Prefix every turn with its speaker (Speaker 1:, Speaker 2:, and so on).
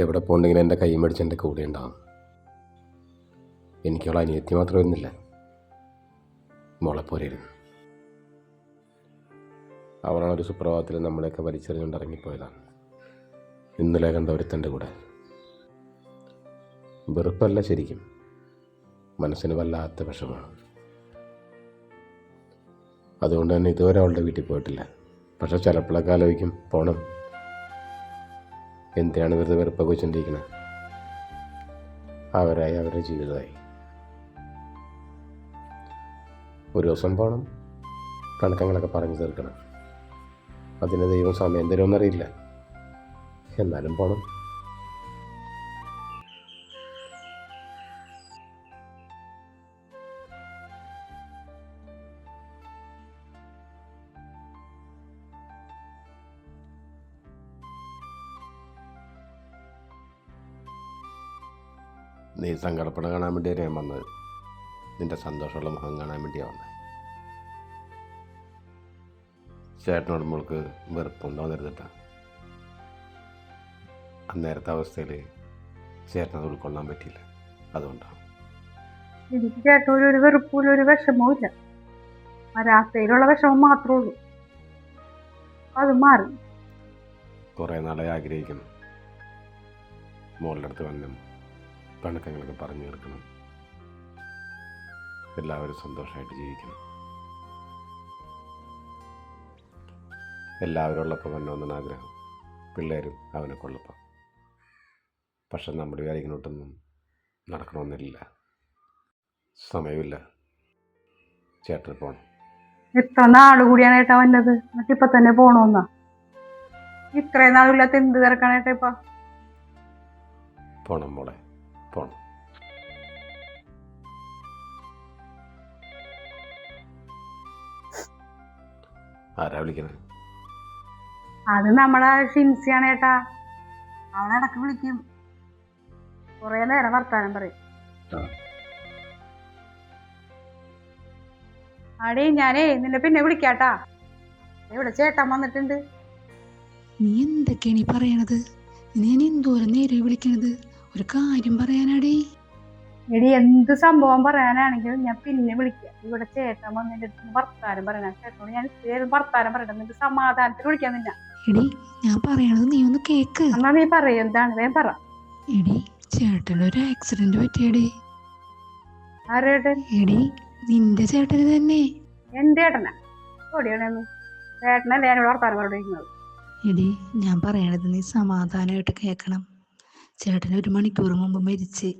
Speaker 1: എവിടെ പോകണ്ടെങ്കിലും എന്റെ കൈ മേടിച്ച് എന്റെ കൂടെ ഉണ്ടാവും. എനിക്കവളെ അനിയത്തി മാത്രം വരുന്നില്ല മോളെ അവളാണ് ഒരു സുപ്രഭാതത്തിൽ നമ്മളെയൊക്കെ വലിച്ചെറിഞ്ഞുകൊണ്ട് ഇറങ്ങിപ്പോയതാണ്. ഇന്നലെ കണ്ട ഒരുത്തന്റെ കൂടെ. വെറുപ്പല്ല ശരിക്കും. മനസ്സിന് വല്ലാത്ത വിഷമാണ് അതുകൊണ്ട് തന്നെ ഇതുവരെ അവളുടെ വീട്ടിൽ പോയിട്ടില്ല. പക്ഷെ ചിലപ്പോഴൊക്കെ ആലോചിക്കും പോണം. എന്തിനാണ് വെറുതെ വെറുപ്പൊക്കെ വെച്ചിട്ടിരിക്കുന്നത് അവരായി അവരുടെ ജീവിതമായി. ഒരു ദിവസം പോകണം കണക്കങ്ങളൊക്കെ പറഞ്ഞു തീർക്കണം. അതിന് ദൈവം സമയം തരുമെന്നറിയില്ല. എന്നാലും പോണം. നീ സങ്കടപ്പെട കാണാൻ വേണ്ടിയാണ് ഞാൻ വന്നത്. നിന്റെ സന്തോഷമുള്ള മുഖം കാണാൻ വേണ്ടിയാണ് വന്നത് ചേട്ടനോട് മോൾക്ക് വെറുപ്പുണ്ടോന്നിരുന്നിട്ടാ അന്നേരത്തെ അവസ്ഥയിൽ ചേട്ടനത് ഉൾക്കൊള്ളാൻ പറ്റിയില്ല. അതുകൊണ്ടാണ്
Speaker 2: എനിക്ക് ചേട്ടനൊരു ഒരു വെറുപ്പില്ല ഒരു വിഷമവും ഇല്ല രാത്രിയിലുള്ള വിഷമം മാത്രമേ ഉള്ളൂ. അത് മാറി.
Speaker 1: കുറേ നാളെ ആഗ്രഹിക്കുന്നു. മോളുടെ അടുത്ത് വന്നും കണക്കങ്ങളൊക്കെ പറഞ്ഞു തീർക്കണം. എല്ലാവരും സന്തോഷമായിട്ട് ജീവിക്കണം. എല്ലാവരും തന്നെ വന്നോന്നാണ് ആഗ്രഹം. പിള്ളേരും അവനെ കൊള്ളപ്പം പക്ഷെ നമ്മുടെ കാര്യങ്ങളോട്ടൊന്നും നടക്കണമെന്നില്ല. സമയമില്ല. ചേട്ടന് പോണം.
Speaker 2: എത്ര നാട് കൂടിയാണേട്ടാ വന്നത്? എന്നിട്ട് ഇപ്പൊ തന്നെ പോണോന്നാ ഇത്രയും നാളില്ലാത്ത എന്ത് തിരക്കാണേട്ടാ ഇപ്പൊ?
Speaker 1: പോണം മോളെ. പോണം. ആരാ വിളിക്കണേ?
Speaker 2: അത് നമ്മളെ ഷിൻസിയാണ് ഏട്ടാ. അവളെ ഇടയ്ക്ക് വിളിക്കും. കൊറേ നേരം വർത്താനം പറയും. ആടേ ഞാനേ നിന്നെ പിന്നെ വിളിക്കാട്ടാ. ഇവിടെ ചേട്ടൻ വന്നിട്ടുണ്ട്?
Speaker 3: നീ എന്തൊക്കെയാണ് ഈ പറയണത്? നീ ഞാൻ എന്തോരം നേരെ വിളിക്കണത്? ഒരു കാര്യം പറയാനാടേ.
Speaker 2: എടി എന്ത് സംഭവം പറയാനാണെങ്കിലും ഞാൻ പിന്നെ വിളിക്കാം. ഇവിടെ ചേട്ടൻ വന്നിട്ട് വർത്താനം പറയണം ചേട്ടനോട് ഞാൻ വർത്താനം പറയണം എന്നിട്ട് സമാധാനത്തിൽ വിളിക്കാൻ നിന്ന.
Speaker 3: എടി ഞാൻ പറയണത് നീ ഒന്ന് കേക്ക്.
Speaker 2: എന്നാ നീ പറയും എന്താണ്? ഞാൻ പറ.
Speaker 3: എടി ചേട്ടന് ഒരു ആക്സിഡന്റ് പറ്റിയടി.
Speaker 2: ആരേട്ടൻ?
Speaker 3: എടി നിന്റെ ചേട്ടന് തന്നെ.
Speaker 2: എന്റെ ചേട്ടനാ? ഓടിയാണെന്ന് ചേട്ടനല്ലേ ഞാനിവിടെ വർത്താനം പറഞ്ഞിരിക്കുന്നത്
Speaker 3: എടി ഞാൻ പറയണത് നീ സമാധാനമായിട്ട് കേൾക്കണം ചേട്ടൻ ഒരു മണിക്കൂർ മുമ്പ് മരിച്ച്.